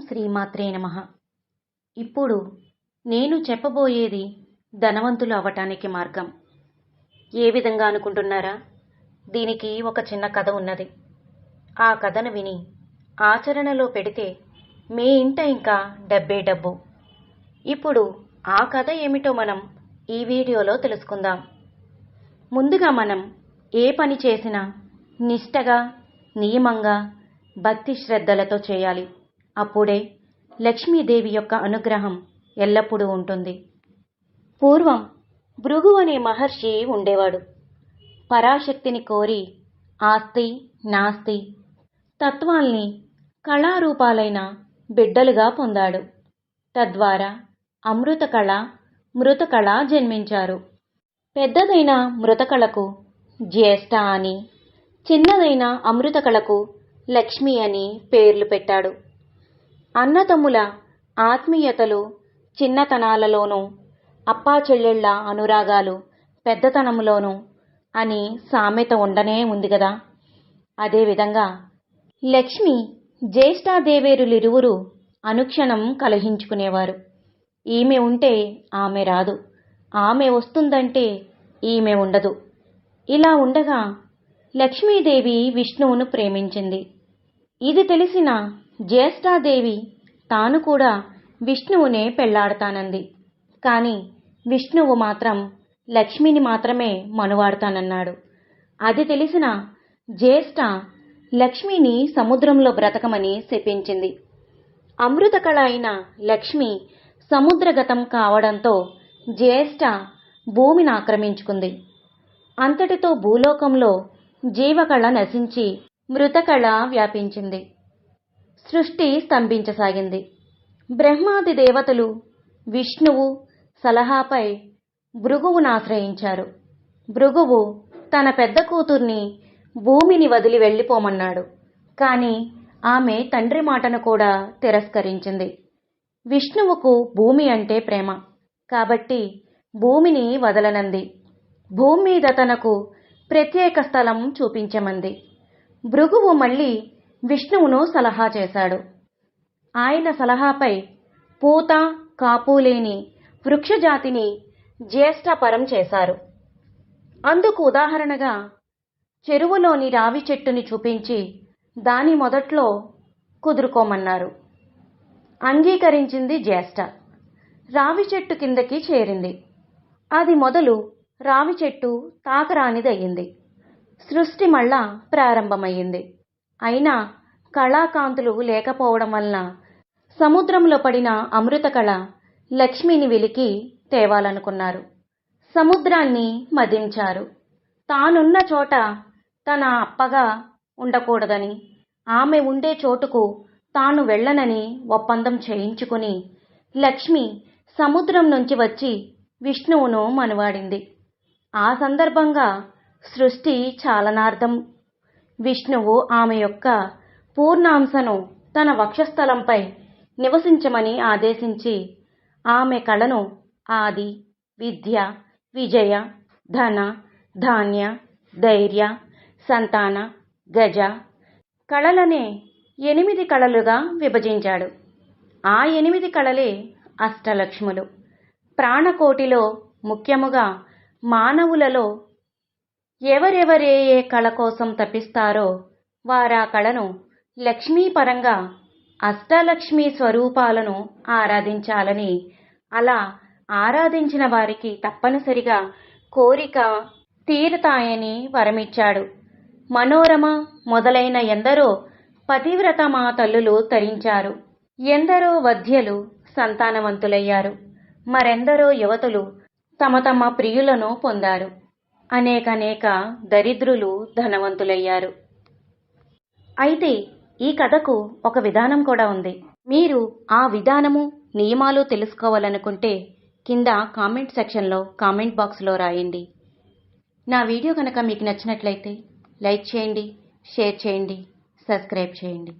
శ్రీమాత్రే నమ. ఇప్పుడు నేను చెప్పబోయేది ధనవంతులు అవటానికి మార్గం. ఏ విధంగా అనుకుంటున్నారా? దీనికి ఒక చిన్న కథ ఉన్నది. ఆ కథను విని ఆచరణలో పెడితే మీ ఇంట ఇంకా డబ్బే డబ్బు. ఇప్పుడు ఆ కథ ఏమిటో మనం ఈ వీడియోలో తెలుసుకుందాం. ముందుగా మనం ఏ పని చేసినా నిష్టగా నియమంగా భక్తి శ్రద్ధలతో చేయాలి. అప్పుడే లక్ష్మీదేవి యొక్క అనుగ్రహం ఎల్లప్పుడూ ఉంటుంది. పూర్వం భృగు అనే మహర్షి ఉండేవాడు. పరాశక్తిని కోరి ఆస్తి నాస్తి తత్వాల్ని కళారూపాలైన బిడ్డలుగా పొందాడు. తద్వారా అమృతకళ మృతకళ జన్మించారు. పెద్దదైన మృతకళకు జ్యేష్ఠ అని చిన్నదైన అమృతకళకు లక్ష్మి అని పేర్లు పెట్టాడు. అన్నతమ్ముల ఆత్మీయతలు చిన్నతనాలలోనూ అప్పా చెల్లెళ్ళ అనురాగాలు పెద్దతనంలోనూ అని సామెత ఉండనే ఉంది కదా అదేవిధంగా లక్ష్మి జ్యేష్ఠాదేవేరులిరువురు అనుక్షణం కలహించుకునేవారు. ఈమె ఉంటే ఆమె రాదు. ఆమె వస్తుందంటే ఈమె ఉండదు. ఇలా ఉండగా లక్ష్మీదేవి విష్ణువును ప్రేమించింది. ఇది తెలిసిన జ్యేష్ఠాదేవి తాను కూడా విష్ణువునే పెళ్ళాడతానంది. కాని విష్ణువు మాత్రం లక్ష్మిని మాత్రమే మనువాడతానన్నాడు. అది తెలిసిన జ్యేష్ఠ లక్ష్మిని సముద్రంలో బ్రతకమని శపించింది. అమృతకళ అయిన లక్ష్మి సముద్రగతం కావడంతో జ్యేష్ఠ భూమిని ఆక్రమించుకుంది. అంతటితో భూలోకంలో జీవకళ నశించి మృతకళ వ్యాపించింది. సృష్టి స్తంభించసాగింది. బ్రహ్మాది దేవతలు విష్ణువు సలహాపై భృగువును ఆశ్రయించారు. భృగువు తన పెద్ద కూతుర్ని భూమిని వదిలి వెళ్ళిపోమన్నాడు. కాని ఆమె తండ్రి మాటను కూడా తిరస్కరించింది. విష్ణువుకు భూమి అంటే ప్రేమ. కాబట్టి భూమిని వదలనంది. భూమి మీద తనకు ప్రత్యేక స్థలం చూపించమంది. భృగువు మళ్ళీ విష్ణువును సలహా చేశాడు. ఆయన సలహాపై పూత కాపు లేని వృక్షజాతిని జ్యేష్ఠపరం చేశారు. అందుకు ఉదాహరణగా చెరువులోని రావి చెట్టుని చూపించి దాని మొదట్లో కుదురుకోమన్నారు. అంగీకరించింది జ్యేష్ఠ. రావి చెట్టు కిందకి చేరింది. అది మొదలు రావి చెట్టు తాకరానిదయ్యింది. సృష్టి మళ్ళా ప్రారంభమయ్యింది. అయినా కళాకాంతులు లేకపోవడం వలన సముద్రంలో పడిన అమృతకళ లక్ష్మిని వెలికి తేవాలనుకున్నారు. సముద్రాన్ని మదించారు. తానున్న చోట తన అప్పగా ఉండకూడదని ఆమె ఉండే చోటుకు తాను వెళ్ళనని ఒప్పందం చేయించుకుని లక్ష్మి సముద్రం నుంచి వచ్చి విష్ణువును మనవాడింది. ఆ సందర్భంగా సృష్టి చాలనార్థం. విష్ణువు ఆమె యొక్క పూర్ణాంశను తన వక్షస్థలంపై నివసించమని ఆదేశించి ఆమె కళను ఆది విద్య విజయ ధన ధాన్య ధైర్య సంతాన గజ కళలనే ఎనిమిది కళలుగా విభజించాడు. ఆ ఎనిమిది కళలే అష్టలక్ష్ములు. ప్రాణకోటిలో ముఖ్యముగా మానవులలో ఎవరెవరే ఏ కళ కోసం తప్పిస్తారో వారా కళను లక్ష్మీపరంగా అష్టలక్ష్మి స్వరూపాలను ఆరాధించాలని అలా ఆరాధించిన వారికి తప్పనిసరిగా కోరిక తీరుతాయని వరమిచ్చాడు. మనోరమ మొదలైన ఎందరో పతివ్రత మా తల్లులు తరించారు. ఎందరో వధ్యలు సంతానవంతులయ్యారు. మరెందరో యువతులు తమ తమ ప్రియులను పొందారు. అనేకనేక దరిద్రులు ధనవంతులయ్యారు. అయితే ఈ కథకు ఒక విధానం కూడా ఉంది. మీరు ఆ విధానము నియమాలు తెలుసుకోవాలనుకుంటే కింద కామెంట్ సెక్షన్లో కామెంట్ బాక్స్లో రాయండి. నా వీడియో కనుక మీకు నచ్చినట్లయితే లైక్ చేయండి షేర్ చేయండి సబ్స్క్రైబ్ చేయండి.